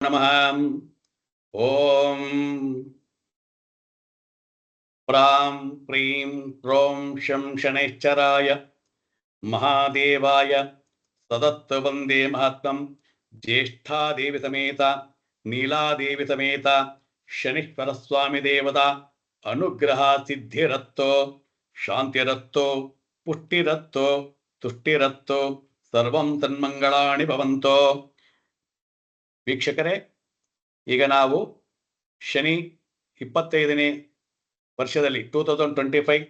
ನಮಃ ಓಂ ಪ್ರಾಂ ಪ್ರೀಂ ಪ್ರೋಂ ಶಂ ಶನೈಶ್ಚರಾಯ ಮಹಾದೇವಾಯ ಸದತ್ತ ವಂದೇ ಮಹಾತ್ಮಂ ಜ್ಯೇಷ್ಠಾದೇವಿ ಸಮೇತ ನೀಲಾದೇವಿ ಸಮೇತ ಶನೀಶ್ವರ ಸ್ವಾಮಿ ದೇವದ ಅನುಗ್ರಹ ಸಿದ್ಧಿರತ್ತೋ ಶಾಂತಿರತ್ತೋ ವೀಕ್ಷಕರೇ, ಈಗ ನಾವು ಶನಿ ಇಪ್ಪತ್ತೈದನೇ ವರ್ಷದಲ್ಲಿ two thousand twenty five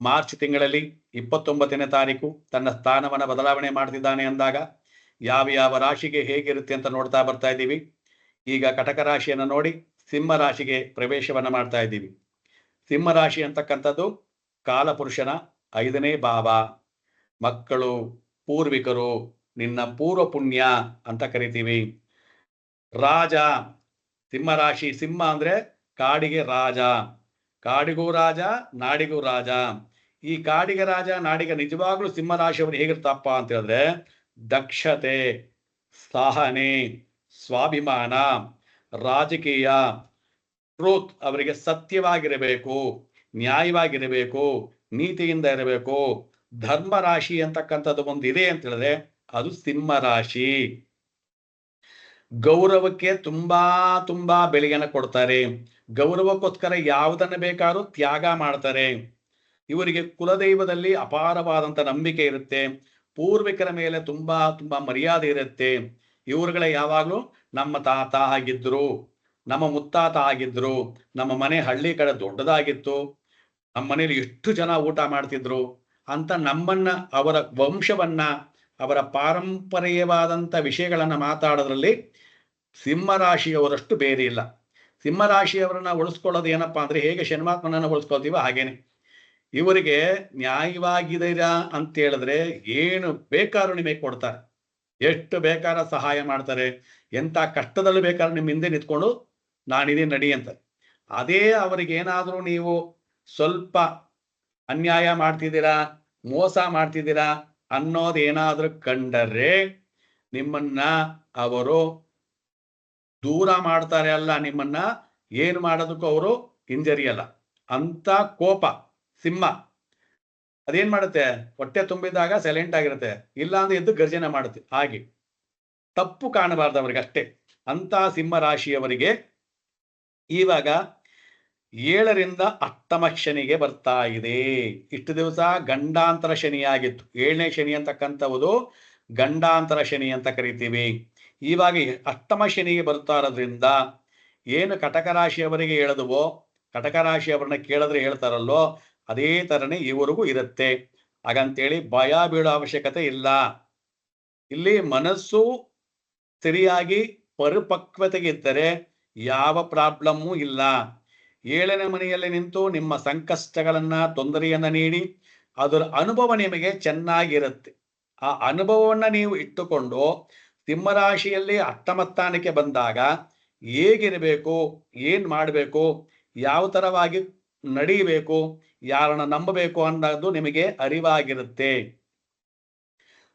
March ತಿಂಗಳಲ್ಲಿ ಇಪ್ಪತ್ತೊಂಬತ್ತನೇ ತಾರೀಕು ತನ್ನ ಸ್ಥಾನವನ್ನು ಬದಲಾವಣೆ ಮಾಡ್ತಿದ್ದಾನೆ ಅಂದಾಗ ಯಾವ ಯಾವ ರಾಶಿಗೆ ಹೇಗಿರುತ್ತೆ ಅಂತ ನೋಡ್ತಾ ಬರ್ತಾ ಇದ್ದೀವಿ. ಈಗ ಕಟಕ ರಾಶಿಯನ್ನು ನೋಡಿ ಸಿಂಹ ರಾಶಿಗೆ ಪ್ರವೇಶವನ್ನು ಮಾಡ್ತಾ ಇದ್ದೀವಿ. ಸಿಂಹ ರಾಶಿ ಅಂತಕ್ಕಂಥದ್ದು ಕಾಲಪುರುಷನ ಐದನೇ ಭಾವ. ಮಕ್ಕಳು, ಪೂರ್ವಿಕರು, ನಿನ್ನ ಪೂರ್ವ ಪುಣ್ಯ ಅಂತ ಕರಿತೀವಿ. ರಾಜ. ಸಿಂಹರಾಶಿ ಸಿಂಹ ಅಂದ್ರೆ ಕಾಡಿಗೆ ರಾಜ. ಕಾಡಿಗೂ ರಾಜ, ನಾಡಿಗೂ ರಾಜ. ಈ ಕಾಡಿಗೆ ರಾಜ, ನಾಡಿಗೆ ನಿಜವಾಗ್ಲೂ ಸಿಂಹ ರಾಶಿಯವರು ಹೇಗಿರ್ತಪ್ಪ ಅಂತ ಹೇಳಿದ್ರೆ ದಕ್ಷತೆ, ಸಹನೆ, ಸ್ವಾಭಿಮಾನ, ರಾಜಕೀಯ ಟ್ರೂತ್ ಅವರಿಗೆ ಸತ್ಯವಾಗಿರಬೇಕು, ನ್ಯಾಯವಾಗಿರಬೇಕು, ನೀತಿಯಿಂದ ಇರಬೇಕು. ಧರ್ಮ ರಾಶಿ ಅಂತಕ್ಕಂಥದ್ದು ಒಂದು ಇದೆ ಅಂತ ಹೇಳಿದ್ರೆ ಅದು ಸಿಂಹ ರಾಶಿ ಗೌರವಕ್ಕೆ ತುಂಬಾ ತುಂಬಾ ಬೆಲೆಯನ್ನು ಕೊಡ್ತಾರೆ. ಗೌರವಕ್ಕೋಸ್ಕರ ಯಾವುದನ್ನು ಬೇಕಾದ್ರೂ ತ್ಯಾಗ ಮಾಡ್ತಾರೆ. ಇವರಿಗೆ ಕುಲದೈವದಲ್ಲಿ ಅಪಾರವಾದಂತ ನಂಬಿಕೆ ಇರುತ್ತೆ. ಪೂರ್ವಿಕರ ಮೇಲೆ ತುಂಬಾ ತುಂಬಾ ಮರ್ಯಾದೆ ಇರುತ್ತೆ. ಇವರುಗಳ ಯಾವಾಗಲೂ ನಮ್ಮ ತಾತ ಆಗಿದ್ರು, ನಮ್ಮ ಮುತ್ತಾತ ಆಗಿದ್ರು, ನಮ್ಮ ಮನೆ ಹಳ್ಳಿ ಕಡೆ ದೊಡ್ಡದಾಗಿತ್ತು ನಮ್ಮ ಮನೇಲಿ ಎಷ್ಟು ಜನ ಊಟ ಮಾಡ್ತಿದ್ರು ಅಂತ ನಮ್ಮನ್ನ, ಅವರ ವಂಶವನ್ನ ಅವರ ಪಾರಂಪರ್ಯವಾದಂಥ ವಿಷಯಗಳನ್ನು ಮಾತಾಡೋದ್ರಲ್ಲಿ ಸಿಂಹರಾಶಿಯವರಷ್ಟು ಬೇರೆ ಇಲ್ಲ. ಸಿಂಹರಾಶಿಯವರನ್ನ ಉಳಿಸ್ಕೊಳ್ಳೋದು ಏನಪ್ಪಾ ಅಂದರೆ ಹೇಗೆ ಶನಿಮಾತ್ಮನನ್ನು ಉಳಿಸ್ಕೊಳ್ತೀವೋ ಹಾಗೇನೆ. ಇವರಿಗೆ ನ್ಯಾಯವಾಗಿದ್ದೀರಾ ಅಂತ ಹೇಳಿದ್ರೆ ಏನು ಬೇಕಾದ್ರೂ ನಿಮಗೆ ಕೊಡ್ತಾರೆ. ಎಷ್ಟು ಬೇಕಾದ ಸಹಾಯ ಮಾಡ್ತಾರೆ. ಎಂಥ ಕಷ್ಟದಲ್ಲೂ ಬೇಕಾದ್ರೂ ನಿಮ್ಮ ಹಿಂದೆ ನಿಂತ್ಕೊಂಡು ನಾನಿದೆ ನಡಿ ಅಂತ. ಅದೇ ಅವರಿಗೆ ಏನಾದರೂ ನೀವು ಸ್ವಲ್ಪ ಅನ್ಯಾಯ ಮಾಡ್ತಿದ್ದೀರಾ, ಮೋಸ ಮಾಡ್ತಿದ್ದೀರಾ ಅನ್ನೋದೇನಾದ್ರೂ ಕಂಡರೆ ನಿಮ್ಮನ್ನ ಅವರು ದೂರ ಮಾಡ್ತಾರೆ ಅಲ್ಲ, ನಿಮ್ಮನ್ನ ಏನು ಮಾಡೋದಕ್ಕೂ ಅವರು ಹಿಂಜರಿಯಲ್ಲ. ಅಂತ ಕೋಪ, ಸಿಂಹ. ಅದೇನ್ ಮಾಡುತ್ತೆ? ಹೊಟ್ಟೆ ತುಂಬಿದಾಗ ಸೈಲೆಂಟ್ ಆಗಿರುತ್ತೆ. ಇಲ್ಲ ಅಂದ್ರೆ ಎದ್ದು ಗರ್ಜನೆ ಮಾಡುತ್ತೆ. ಹಾಗೆ. ತಪ್ಪು ಕಾಣಬಾರ್ದು ಅವ್ರಿಗೆ ಅಷ್ಟೇ ಅಂತ ಸಿಂಹ ರಾಶಿಯವರಿಗೆ ಇವಾಗ ಏಳರಿಂದ ಅಷ್ಟಮ ಶನಿಗೆ ಬರ್ತಾ ಇದೆ. ಇಷ್ಟು ದಿವಸ ಗಂಡಾಂತರ ಶನಿಯಾಗಿತ್ತು. ಏಳನೇ ಶನಿ ಅಂತಕ್ಕಂಥವುದು ಗಂಡಾಂತರ ಶನಿ ಅಂತ ಕರಿತೀವಿ. ಇವಾಗ ಅಷ್ಟಮ ಶನಿಗೆ ಬರ್ತಾ ಇರೋದ್ರಿಂದ ಏನು ಕಟಕ ರಾಶಿಯವರಿಗೆ ಹೇಳಿದವೋ, ಕಟಕ ರಾಶಿಯವರನ್ನ ಕೇಳಿದ್ರೆ ಹೇಳ್ತಾರಲ್ಲೋ, ಅದೇ ತರನೇ ಇವರಿಗೂ ಇರುತ್ತೆ. ಹಾಗಂತೇಳಿ ಭಯ ಬೀಳೋ ಅವಶ್ಯಕತೆ ಇಲ್ಲ. ಇಲ್ಲಿ ಮನಸ್ಸು ಸರಿಯಾಗಿ ಪರಿಪಕ್ವತೆಗಿದ್ದರೆ ಯಾವ ಪ್ರಾಬ್ಲಮ್ಮೂ ಇಲ್ಲ. ಏಳನೇ ಮನೆಯಲ್ಲಿ ನಿಂತು ನಿಮ್ಮ ಸಂಕಷ್ಟಗಳನ್ನ, ತೊಂದರೆಯನ್ನ ನೀಡಿ ಅದರ ಅನುಭವ ನಿಮಗೆ ಚೆನ್ನಾಗಿರುತ್ತೆ. ಆ ಅನುಭವವನ್ನ ನೀವು ಇಟ್ಟುಕೊಂಡು ಸಿಂಹರಾಶಿಯಲ್ಲಿ ಅಷ್ಟಮಸ್ಥಾನಕ್ಕೆ ಬಂದಾಗ ಹೇಗಿರಬೇಕು, ಏನ್ ಮಾಡಬೇಕು, ಯಾವ ತರವಾಗಿ ನಡೀಬೇಕು, ಯಾರನ್ನ ನಂಬಬೇಕು ಅನ್ನೋದು ನಿಮಗೆ ಅರಿವಾಗಿರುತ್ತೆ.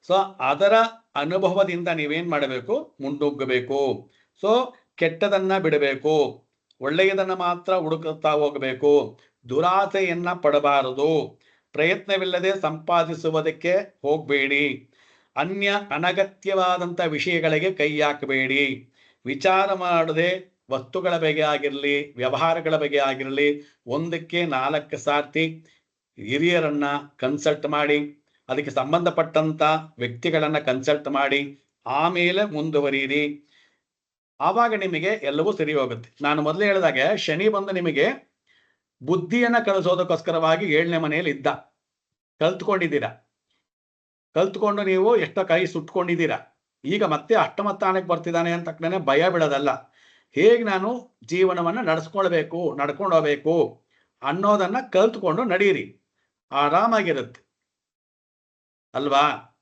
ಸೊ, ಅದರ ಅನುಭವದಿಂದ ನೀವೇನ್ ಮಾಡಬೇಕು, ಮುಂದೋಗಬೇಕು. ಸೊ, ಕೆಟ್ಟದನ್ನ ಬಿಡಬೇಕು. ಒಳ್ಳೆಯದನ್ನ ಮಾತ್ರ ಹುಡುಕುತ್ತಾ ಹೋಗಬೇಕು. ದುರಾಸೆಯನ್ನ ಪಡಬಾರದು. ಪ್ರಯತ್ನವಿಲ್ಲದೆ ಸಂಪಾದಿಸುವುದಕ್ಕೆ ಹೋಗಬೇಡಿ. ಅನ್ಯ ಅನಗತ್ಯವಾದಂಥ ವಿಷಯಗಳಿಗೆ ಕೈ ಹಾಕಬೇಡಿ. ವಿಚಾರ ಮಾಡದೆ ವಸ್ತುಗಳ ಬಗ್ಗೆ ಆಗಿರಲಿ, ವ್ಯವಹಾರಗಳ ಬಗ್ಗೆ ಆಗಿರಲಿ, ಒಂದಕ್ಕೆ ನಾಲ್ಕು ಸಾರ್ತಿ ಹಿರಿಯರನ್ನ ಕನ್ಸಲ್ಟ್ ಮಾಡಿ, ಅದಕ್ಕೆ ಸಂಬಂಧಪಟ್ಟಂತ ವ್ಯಕ್ತಿಗಳನ್ನ ಕನ್ಸಲ್ಟ್ ಮಾಡಿ, ಆಮೇಲೆ ಮುಂದುವರಿಯಿರಿ. ಆವಾಗ ನಿಮಗೆ ಎಲ್ಲವೂ ಸರಿ ಹೋಗುತ್ತೆ ನಾನು ಮೊದಲೇ ಹೇಳಿದಾಗೆ, ಶನಿ ಬಂದು ನಿಮಗೆ ಬುದ್ಧಿಯನ್ನ ಕಳಿಸೋದಕ್ಕೋಸ್ಕರವಾಗಿ ಏಳನೇ ಮನೆಯಲ್ಲಿ ಇದ್ದ. ಕಲ್ತ್ಕೊಂಡಿದ್ದೀರಾ? ಕಲ್ತ್ಕೊಂಡು ನೀವು ಎಷ್ಟೋ ಕೈ ಸುಟ್ಕೊಂಡಿದ್ದೀರಾ? ಈಗ ಮತ್ತೆ ಅಷ್ಟಮ ಬರ್ತಿದ್ದಾನೆ ಅಂತ ತಕ್ಷಣ ಭಯ ಬಿಡೋದಲ್ಲ. ಹೇಗೆ ನಾನು ಜೀವನವನ್ನ ನಡೆಸ್ಕೊಳ್ಬೇಕು ನಡ್ಕೊಂಡು ಹೋಗ್ಬೇಕು ಅನ್ನೋದನ್ನ ಕಲ್ತ್ಕೊಂಡು ನಡೀರಿ. ಆರಾಮಾಗಿರುತ್ತೆ. ಅಲ್ವಾ?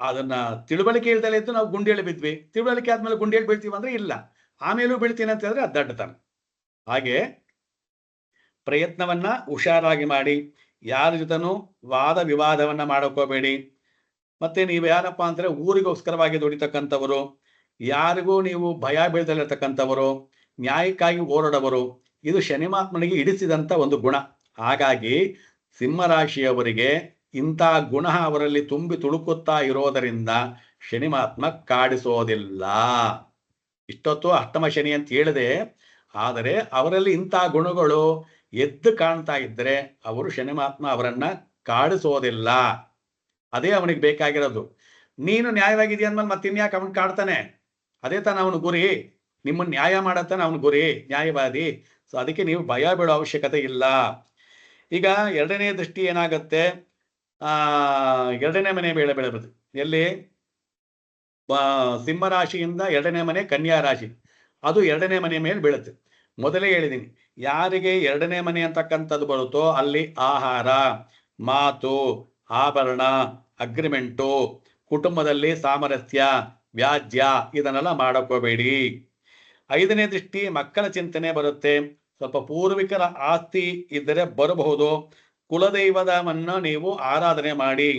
ಅದನ್ನ ತಿಳುವಳಿಕೆ ಇಲ್ದಲೇ ಇದ್ದು ನಾವು ಗುಂಡೇಳಿ ಬಿದ್ವಿ. ತಿಳುವಳಿಕೆ ಆದ್ಮೇಲೆ ಗುಂಡೇಳಿ ಬೀಳ್ತೀವಿ ಅಂದ್ರೆ ಇಲ್ಲ. ಆಮೇಲೂ ಬೀಳ್ತೀನಿ ಅಂತ ಹೇಳಿದ್ರೆ ಅದು ದಡ್ಡತನ. ಹಾಗೆ ಪ್ರಯತ್ನವನ್ನ ಹುಷಾರಾಗಿ ಮಾಡಿ. ಯಾರ ಜೊತೆನೂ ವಾದ ವಿವಾದವನ್ನ ಮಾಡ್ಕೋಬೇಡಿ. ಮತ್ತೆ ನೀವು ಯಾರಪ್ಪ ಅಂದ್ರೆ ಊರಿಗೋಸ್ಕರವಾಗಿ ದುಡಿತಕ್ಕಂಥವರು, ಯಾರಿಗೂ ನೀವು ಭಯ ಬೀಳ್ದಲ್ಲಿರ್ತಕ್ಕಂಥವರು, ನ್ಯಾಯಕ್ಕಾಗಿ ಓರಡವರು ಇದು ಶನಿಮಾತ್ಮನಿಗೆ ಇಡಿಸಿದಂತ ಒಂದು ಗುಣ. ಹಾಗಾಗಿ ಸಿಂಹರಾಶಿಯವರಿಗೆ ಇಂಥ ಗುಣ ಅವರಲ್ಲಿ ತುಂಬಿ ತುಳುಕುತ್ತಾ ಇರೋದರಿಂದ ಶನಿಮಾತ್ಮ ಕಾಡಿಸೋದಿಲ್ಲ. ಇಷ್ಟೊತ್ತು ಅಷ್ಟಮ ಶನಿ ಅಂತ ಹೇಳಿದೆ. ಆದರೆ ಅವರಲ್ಲಿ ಇಂಥ ಗುಣಗಳು ಎದ್ದು ಕಾಣ್ತಾ ಇದ್ದರೆ ಅವರು ಶನಿಮಾತ್ಮ ಅವರನ್ನ ಕಾಡಿಸೋದಿಲ್ಲ. ಅದೇ ಅವನಿಗೆ ಬೇಕಾಗಿರೋದು. ನೀನು ನ್ಯಾಯವಾಗಿದೆಯಾ ಅಂದ್ಮೇಲೆ ಮತ್ತೆ ಇನ್ಯಾಕೆ ಅವನ್ ಕಾಡ್ತಾನೆ? ಅದೇ ತಾನ ಅವನು ಗುರಿ. ನಿಮ್ಮನ್ನು ನ್ಯಾಯ ಮಾಡತ್ತಾನೆ ಅವನು ಗುರಿ. ನ್ಯಾಯವಾದಿ. ಸೊ ಅದಕ್ಕೆ ನೀವು ಭಯ ಬೀಳೋ ಅವಶ್ಯಕತೆ ಇಲ್ಲ. ಈಗ ಎರಡನೇ ದೃಷ್ಟಿ ಏನಾಗುತ್ತೆ? ಆ, ಎರಡನೇ ಮನೆ ಬೇಳೆ ಬೆಳೆಬದು ಎಲ್ಲಿ? ಬ- ಸಿಂಹ ರಾಶಿಯಿಂದ ಎರಡನೇ ಮನೆ ಕನ್ಯಾ ರಾಶಿ. ಅದು ಎರಡನೇ ಮನೆ ಮೇಲೆ ಬೀಳುತ್ತೆ. ಮೊದಲೇ ಹೇಳಿದ್ದೀನಿ ಯಾರಿಗೆ ಎರಡನೇ ಮನೆ ಅಂತಕ್ಕಂಥದ್ದು ಬರುತ್ತೋ ಅಲ್ಲಿ ಆಹಾರ, ಮಾತು, ಆಭರಣ ಅಗ್ರಿಮೆಂಟು ಕುಟುಂಬದಲ್ಲಿ ಸಾಮರಸ್ಯ, ವ್ಯಾಜ್ಯ ಇದನ್ನೆಲ್ಲ ಮಾಡಕೋಬೇಡಿ. ಐದನೇ ದೃಷ್ಟಿ ಮಕ್ಕಳ ಚಿಂತನೆ ಬರುತ್ತೆ. ಸ್ವಲ್ಪ ಪೂರ್ವಿಕರ ಆಸ್ತಿ ಇದ್ದರೆ ಬರಬಹುದು. ಕುಲದೈವದವನ್ನ ನೀವು ಆರಾಧನೆ ಮಾಡಿ.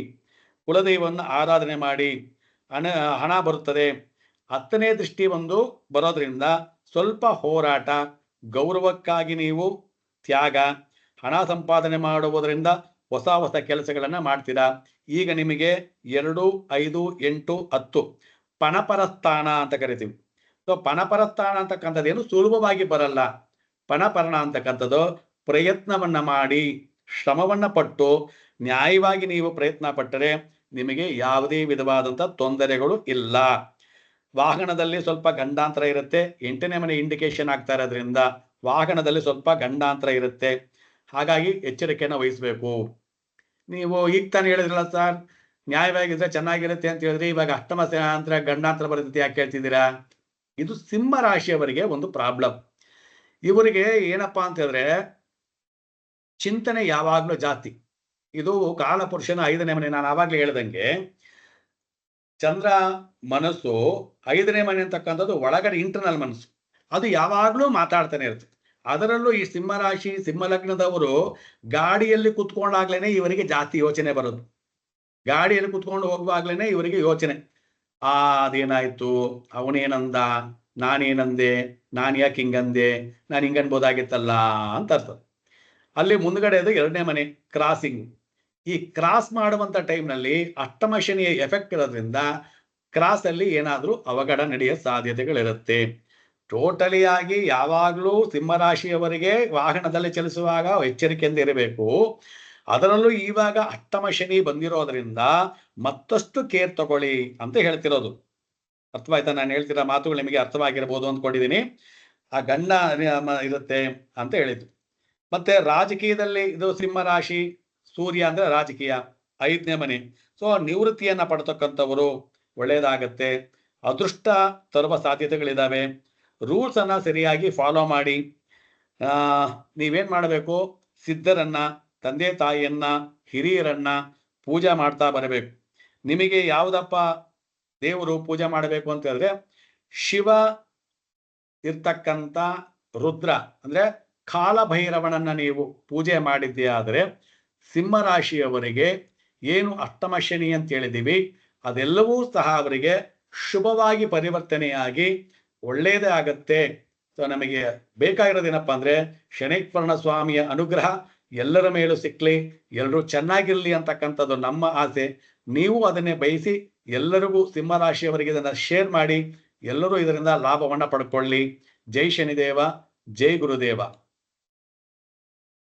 ಕುಲದೈವವನ್ನು ಆರಾಧನೆ ಮಾಡಿ. ಹಣ ಹಣ ಬರುತ್ತದೆ. ಹತ್ತನೇ ದೃಷ್ಟಿ ಒಂದು ಬರೋದ್ರಿಂದ ಸ್ವಲ್ಪ ಹೋರಾಟ, ಗೌರವಕ್ಕಾಗಿ ನೀವು ತ್ಯಾಗ, ಹಣ ಸಂಪಾದನೆ ಮಾಡುವುದರಿಂದ ಹೊಸ ಹೊಸ ಕೆಲಸಗಳನ್ನು ಮಾಡ್ತೀರಾ? ಈಗ ನಿಮಗೆ ಎರಡು, ಐದು, ಎಂಟು, ಹತ್ತು ಪಣಪರಸ್ಥಾನ ಅಂತ ಕರಿತೀವಿ. ಸೊ ಪಣಪರಸ್ಥಾನ ಅಂತಕ್ಕಂಥದ್ದು ಏನು ಸುಲಭವಾಗಿ ಬರಲ್ಲ. ಪಣಪರಣ ಅಂತಕ್ಕಂಥದ್ದು ಪ್ರಯತ್ನವನ್ನ ಮಾಡಿ. ಶ್ರಮವನ್ನ ಪಟ್ಟು ನ್ಯಾಯವಾಗಿ ನೀವು ಪ್ರಯತ್ನ ಪಟ್ಟರೆ ನಿಮಗೆ ಯಾವುದೇ ವಿಧವಾದಂಥ ತೊಂದರೆಗಳು ಇಲ್ಲ. ವಾಹನದಲ್ಲಿ ಸ್ವಲ್ಪ ಗಂಡಾಂತರ ಇರುತ್ತೆ, ಎಂಟನೇ ಮನೆ ಇಂಡಿಕೇಶನ್ ಆಗ್ತಾ ಇರೋದ್ರಿಂದ ವಾಹನದಲ್ಲಿ ಸ್ವಲ್ಪ ಗಂಡಾಂತರ ಇರುತ್ತೆ. ಹಾಗಾಗಿ ಎಚ್ಚರಿಕೆಯನ್ನು ವಹಿಸಬೇಕು. ನೀವು ಈಗ ತಾನು ಹೇಳಿದ್ರಲ್ಲ ಸರ್, ನ್ಯಾಯವಾಗಿದ್ರೆ ಚೆನ್ನಾಗಿರುತ್ತೆ ಅಂತ ಹೇಳಿದ್ರೆ ಇವಾಗ ಅಷ್ಟಮ ಅಂತ ಗಂಡಾಂತರ ಬರುತ್ತೆ ಯಾಕೆ ಹೇಳ್ತಿದ್ದೀರಾ ಇದು ಸಿಂಹ ರಾಶಿಯವರಿಗೆ ಒಂದು ಪ್ರಾಬ್ಲಮ್ ಇವರಿಗೆ ಏನಪ್ಪಾ ಅಂತ ಹೇಳಿದ್ರೆ ಚಿಂತನೆ ಯಾವಾಗ್ಲೂ ಜಾತಿ. ಇದು ಕಾಲಪುರುಷನ ಐದನೇ ಮನೆ. ನಾನು ಆವಾಗ್ಲೇ ಹೇಳ್ದಂಗೆ, ಚಂದ್ರ ಮನಸ್ಸು ಐದನೇ ಮನೆ ಅಂತಕ್ಕಂಥದ್ದು ಒಳಗಡೆ ಇಂಟರ್ನಲ್ ಮನಸ್ಸು. ಅದು ಯಾವಾಗ್ಲೂ ಮಾತಾಡ್ತಾನೆ ಇರುತ್ತೆ. ಅದರಲ್ಲೂ ಈ ಸಿಂಹರಾಶಿ ಸಿಂಹ ಲಗ್ನದವರು ಗಾಡಿಯಲ್ಲಿ ಕುತ್ಕೊಂಡಾಗ್ಲೇನೆ ಇವರಿಗೆ ಜಾತಿ ಯೋಚನೆ ಬರೋದು. ಗಾಡಿಯಲ್ಲಿ ಕುತ್ಕೊಂಡು ಹೋಗುವಾಗ್ಲೇನೆ ಇವರಿಗೆ ಯೋಚನೆ. ಆ, ಅದೇನಾಯ್ತು? ಅವನೇನಂದ? ನಾನೇನಂದೆ? ನಾನು ಯಾಕೆ ಹಿಂಗಂದೆ? ನಾನು ಹಿಂಗನ್ಬೋದಾಗಿತ್ತಲ್ಲ ಅಂತ ಅರ್ಥ. ಅಲ್ಲಿ ಮುಂದ್ಗಡೆ ಅದು ಎರಡನೇ ಮನೆ ಕ್ರಾಸಿಂಗ್ ಈ ಕ್ರಾಸ್ ಮಾಡುವಂತ ಟೈಮ್ನಲ್ಲಿ ಅಷ್ಟಮ ಶನಿಯ ಎಫೆಕ್ಟ್ ಇರೋದ್ರಿಂದ ಕ್ರಾಸ್ ಅಲ್ಲಿ ಏನಾದ್ರೂ ಅವಘಡ ನಡೆಯೋ ಸಾಧ್ಯತೆಗಳಿರುತ್ತೆ. ಟೋಟಲಿ ಆಗಿ ಯಾವಾಗಲೂ ಸಿಂಹರಾಶಿಯವರಿಗೆ ವಾಹನದಲ್ಲಿ ಚಲಿಸುವಾಗ ಎಚ್ಚರಿಕೆಯಿಂದ ಇರಬೇಕು. ಅದರಲ್ಲೂ ಇವಾಗ ಅಷ್ಟಮ ಶನಿ ಬಂದಿರೋದ್ರಿಂದ ಮತ್ತಷ್ಟು ಕೇರ್ ತಗೊಳ್ಳಿ ಅಂತ ಹೇಳ್ತಿರೋದು. ಅರ್ಥವಾಯ್ತಾ? ನಾನು ಹೇಳ್ತಿರೋ ಮಾತುಗಳು ನಿಮಗೆ ಅರ್ಥವಾಗಿರ್ಬೋದು ಅಂದ್ಕೊಂಡಿದ್ದೀನಿ. ಆ ಗಂಡ ಇರುತ್ತೆ ಅಂತ ಹೇಳಿದ್ದು. ಮತ್ತೆ ರಾಜಕೀಯದಲ್ಲಿ ಇದು ಸಿಂಹ ರಾಶಿ, ಸೂರ್ಯ ಅಂದ್ರೆ ರಾಜಕೀಯ, ಐದನೇ ಮನೆ. ಸೊ ನಿವೃತ್ತಿಯನ್ನ ಪಡ್ತಕ್ಕಂಥವರು ಒಳ್ಳೆಯದಾಗತ್ತೆ ಅದೃಷ್ಟ ತರುವ ಸಾಧ್ಯತೆಗಳಿದ್ದಾವೆ ರೂಲ್ಸ್ ಅನ್ನ ಸರಿಯಾಗಿ ಫಾಲೋ ಮಾಡಿ. ನೀವೇನ್ ಮಾಡಬೇಕು? ಸಿದ್ಧರನ್ನ, ತಂದೆ ತಾಯಿಯನ್ನ, ಹಿರಿಯರನ್ನ ಪೂಜೆ ಮಾಡ್ತಾ ಬರಬೇಕು. ನಿಮಗೆ ಯಾವುದಪ್ಪ ದೇವರು ಪೂಜೆ ಮಾಡಬೇಕು ಅಂತ ಹೇಳಿದ್ರೆ, ಶಿವ ಇರ್ತಕ್ಕಂಥ ರುದ್ರ ಅಂದ್ರೆ ಕಾಲಭೈರವನನ್ನ ನೀವು ಪೂಜೆ ಮಾಡಿದ್ದೇ ಆದರೆ ಸಿಂಹರಾಶಿಯವರಿಗೆ ಏನು ಅಷ್ಟಮ ಶನಿ ಅಂತ ಹೇಳಿದೀವಿ ಅದೆಲ್ಲವೂ ಸಹ ಅವರಿಗೆ ಶುಭವಾಗಿ ಪರಿವರ್ತನೆಯಾಗಿ ಒಳ್ಳೆಯದೇ ಆಗತ್ತೆ. ಸೊ ನಮಗೆ ಬೇಕಾಗಿರೋದೇನಪ್ಪ ಅಂದ್ರೆ ಶನೈಪರ್ಣ ಸ್ವಾಮಿಯ ಅನುಗ್ರಹ ಎಲ್ಲರ ಮೇಲೂ ಸಿಕ್ಲಿ, ಎಲ್ಲರೂ ಚೆನ್ನಾಗಿರ್ಲಿ ಅಂತಕ್ಕಂಥದ್ದು ನಮ್ಮ ಆಸೆ. ನೀವು ಅದನ್ನೇ ಬಯಸಿ ಎಲ್ಲರಿಗೂ ಸಿಂಹರಾಶಿಯವರಿಗೆ ಇದನ್ನು ಶೇರ್ ಮಾಡಿ, ಎಲ್ಲರೂ ಇದರಿಂದ ಲಾಭವನ್ನ ಪಡ್ಕೊಳ್ಳಿ. ಜೈ ಶನಿದೇವ, ಜೈ ಗುರುದೇವ.